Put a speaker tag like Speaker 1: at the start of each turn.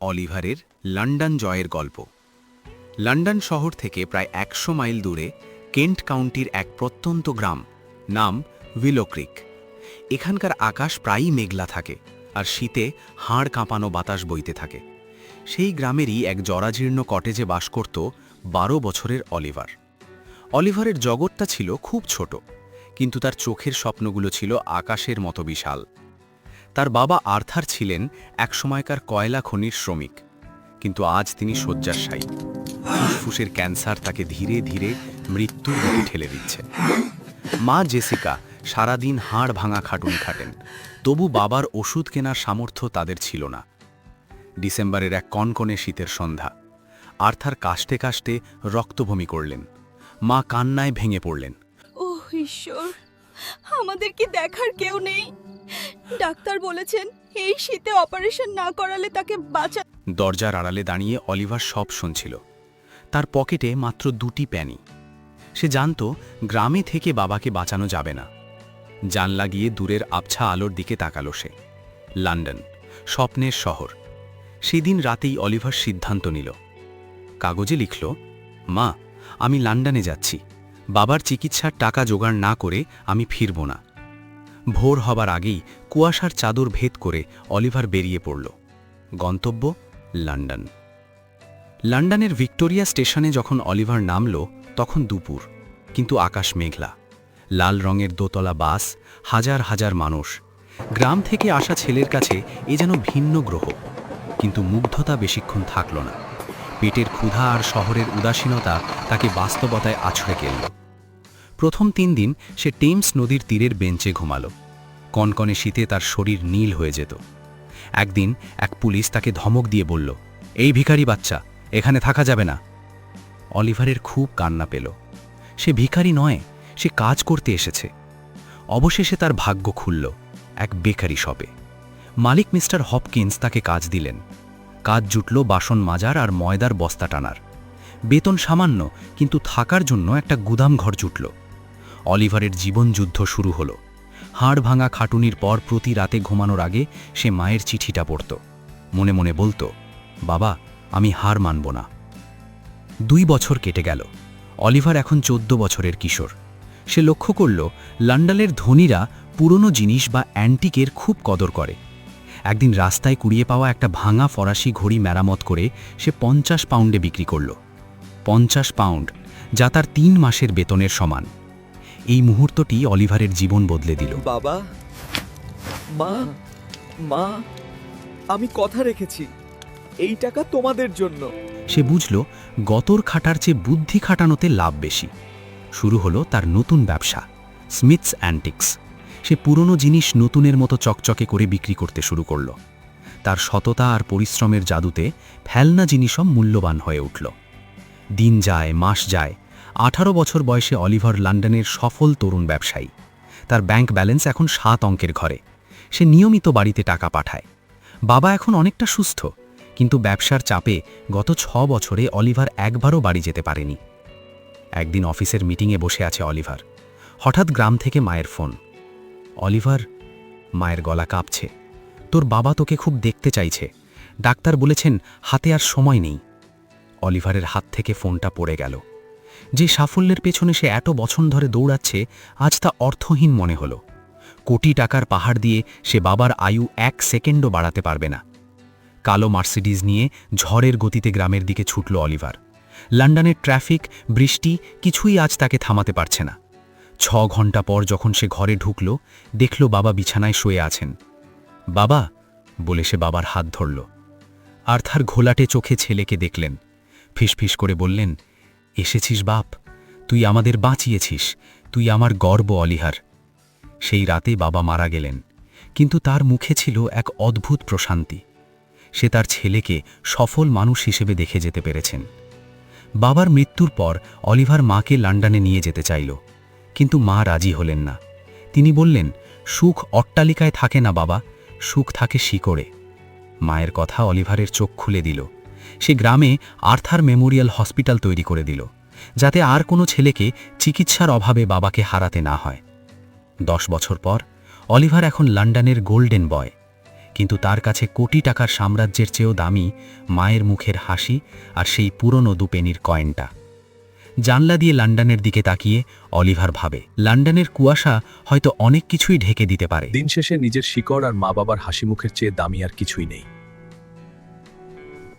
Speaker 1: অলিভারের London জয়ের গল্প। London শহর থেকে প্রায় একশো মাইল দূরে কেন্ট কাউন্টির এক প্রত্যন্ত গ্রাম নাম উইলোক্রিক এখানকার আকাশ প্রায়ই মেঘলা থাকে আর শীতে হাড় কাঁপানো বাতাস বইতে থাকে। সেই গ্রামেরই এক জরাজীর্ণ কটেজে বাস করত বারো বছরের অলিভার। অলিভারের জগৎটা ছিল খুব ছোট, কিন্তু তার চোখের স্বপ্নগুলো ছিল আকাশের মতো বিশাল। তার বাবা আর্থার ছিলেন একসময়কার কয়লা খনির শ্রমিক, কিন্তু আজ তিনি শয্যাশায়ী। ফুসফুসের ক্যান্সার তাকে ধীরে ধীরে মৃত্যুর দিকে ঠেলে দিচ্ছে। মা জেসিকা সারাদিন হাড় ভাঙা খাটুন খাটেন, তবু বাবার ওষুধ কেনার সামর্থ্য তাদের ছিল না। ডিসেম্বরের এক কনকনে শীতের সন্ধ্যা, আর্থার কাশতে কাশতে রক্তভূমি করলেন। মা কান্নায় ভেঙে পড়লেন।
Speaker 2: ওহ, ঈশ্বর, আমাদের কি দেখার কেউ নেই? ডাক্তার বলেছেন, এই শীতে অপারেশন না করালে তাকে বাঁচা
Speaker 1: দরজার আড়ালে দাঁড়িয়ে অলিভার সব শুনছিল। তার পকেটে মাত্র দুটি প্যানি। সে জানত, গ্রামে থেকে বাবাকে বাঁচানো যাবে না। জানলা গিয়ে দূরের আবছা আলোর দিকে তাকালো সে। লন্ডন, স্বপ্নের শহর। সেদিন রাতেই অলিভার সিদ্ধান্ত নিল। কাগজে লিখল, মা, আমি লন্ডনে যাচ্ছি। বাবার চিকিৎসার টাকা জোগাড় না করে আমি ফিরব না। ভোর হবার আগেই কুয়াশার চাদর ভেদ করে অলিভার বেরিয়ে পড়ল। গন্তব্য লন্ডন। লন্ডনের ভিক্টোরিয়া স্টেশনে যখন অলিভার নামল, তখন দুপুর, কিন্তু আকাশ মেঘলা। লাল রঙের দোতলা বাস, হাজার হাজার মানুষ। গ্রাম থেকে আসা ছেলের কাছে এ যেন ভিন্ন গ্রহ, কিন্তু মুগ্ধতা বেশিক্ষণ থাকল না। পেটের ক্ষুধা আর শহরের উদাসীনতা তাকে বাস্তবতায় আছড়ে গেল প্রথম তিন দিন সে টেমস নদীর তীরের বেঞ্চে ঘুমালো। কনকনে শীতে তার শরীর নীল হয়ে যেত। একদিন এক পুলিশ তাকে ধমক দিয়ে বলল, এই ভিখারি বাচ্চা, এখানে থাকা যাবে না। অলিভারের খুব কান্না পেল। সে ভিখারি নয়, সে কাজ করতে এসেছে। অবশেষে তার ভাগ্য খুলল এক বেকারি শপে। মালিক মিস্টার হপকিন্স তাকে কাজ দিলেন। কাজ জুটল বাসন মাজার আর ময়দার বস্তা টানার। বেতন সামান্য, কিন্তু থাকার জন্য একটা গুদাম ঘর জুটল। অলিভারের জীবনযুদ্ধ শুরু হলো। হাড় ভাঙা খাটুনির পর প্রতি রাতে ঘুমানোর আগে সে মায়ের চিঠিটা পড়ত। মনে মনে বলতো, বাবা, আমি হার মানব না। দুই বছর কেটে গেল। অলিভার এখন চোদ্দ বছরের কিশোর। সে লক্ষ্য করল লন্ডনের ধনীরা পুরনো জিনিস বা অ্যান্টিকের খুব কদর করে। একদিন রাস্তায় কুড়িয়ে পাওয়া একটা ভাঙা ফরাসি ঘড়ি মেরামত করে সে পঞ্চাশ পাউন্ডে বিক্রি করল। পঞ্চাশ পাউন্ড, যা তার তিন মাসের বেতনের সমান। এই মুহূর্তটি অলিভারের জীবন বদলে দিল।
Speaker 3: বাবা মা মা আমি কথা রেখেছি। এই টাকা তোমাদের জন্য।
Speaker 1: সে বুঝল গতর খাটার চেয়ে বুদ্ধি খাটানোতে লাভ বেশি। শুরু হলো তার নতুন ব্যবসা স্মিথস অ্যান্টিক্স। সে পুরনো জিনিস নতুনের মতো চকচকে করে বিক্রি করতে শুরু করল। তার সততা আর পরিশ্রমের জাদুতে ফেলনা জিনিসও মূল্যবান হয়ে উঠল। দিন যায় মাস যায় আঠারো বছর বয়সে অলিভার লন্ডনের সফল তরুণ ব্যবসায়ী। তার ব্যাংক ব্যালেন্স এখন সাত অঙ্কের ঘরে। সে নিয়মিত বাড়িতে টাকা পাঠায়। বাবা এখন অনেকটা সুস্থ, কিন্তু ব্যবসার চাপে গত ছ বছরে অলিভার একবারও বাড়ি যেতে পারেনি। একদিন অফিসের মিটিংয়ে বসে আছে অলিভার। হঠাৎ গ্রাম থেকে মায়ের ফোন। অলিভার, মায়ের গলা কাঁপছে। তোর বাবা তোকে খুব দেখতে চাইছে। ডাক্তার বলেছেন হাতে আর সময় নেই। অলিভারের হাত থেকে ফোনটা পড়ে গেল। যে সাফল্যের পেছনে সে এত বছর ধরে দৌড়াচ্ছে, আজ তা অর্থহীন মনে হলো। কোটি টাকার পাহাড় দিয়ে সে বাবার আয়ু এক সেকেন্ডও বাড়াতে পারবে না। কালো মার্সিডিজ নিয়ে ঝড়ের গতিতে গ্রামের দিকে ছুটল অলিভার। লন্ডনের ট্রাফিক, বৃষ্টি কিছুই আজ তাকে থামাতে পারছে না। ছ ঘণ্টা পর যখন সে ঘরে ঢুকল, দেখল বাবা বিছানায় শুয়ে আছেন। বাবা, বলে সে বাবার হাত ধরল। আর্থার ঘোলাটে চোখে ছেলেকে দেখলেন। ফিসফিস করে বললেন এসেছিস বাপ, তুই আমাদের বাঁচিয়েছিস, তুই আমার গর্ব অলিহার। সেই রাতে বাবা মারা গেলেন, কিন্তু তার মুখে ছিল এক অদ্ভুত প্রশান্তি। সে তার ছেলেকে সফল মানুষ হিসেবে দেখে যেতে পেরেছেন। বাবার মৃত্যুর পর অলিভার মাকে লন্ডনে নিয়ে যেতে চাইল, কিন্তু মা রাজি হলেন না। তিনি বললেন, সুখ অট্টালিকায় থাকে না বাবা, সুখ থাকে শিকড়ে। মায়ের কথা অলিভারের চোখ খুলে দিল। সে গ্রামে আর্থার মেমোরিয়াল হসপিটাল তৈরি করে দিল, যাতে আর কোনো ছেলেকে চিকিৎসার অভাবে বাবাকে হারাতে না হয়। দশ বছর পর, অলিভার এখন লন্ডনের গোল্ডেন বয়, কিন্তু তার কাছে কোটি টাকার সাম্রাজ্যের চেয়েও দামি মায়ের মুখের হাসি আর সেই পুরনো দুপেনির কয়েনটা। জানলা দিয়ে লন্ডনের দিকে তাকিয়ে অলিভার ভাবে, লন্ডনের কুয়াশা হয়তো অনেক কিছুই ঢেকে দিতে পারে।
Speaker 4: দিন শেষে নিজের শিকড় আর মা বাবার হাসি মুখের চেয়ে দামি আর কিছুই নেই।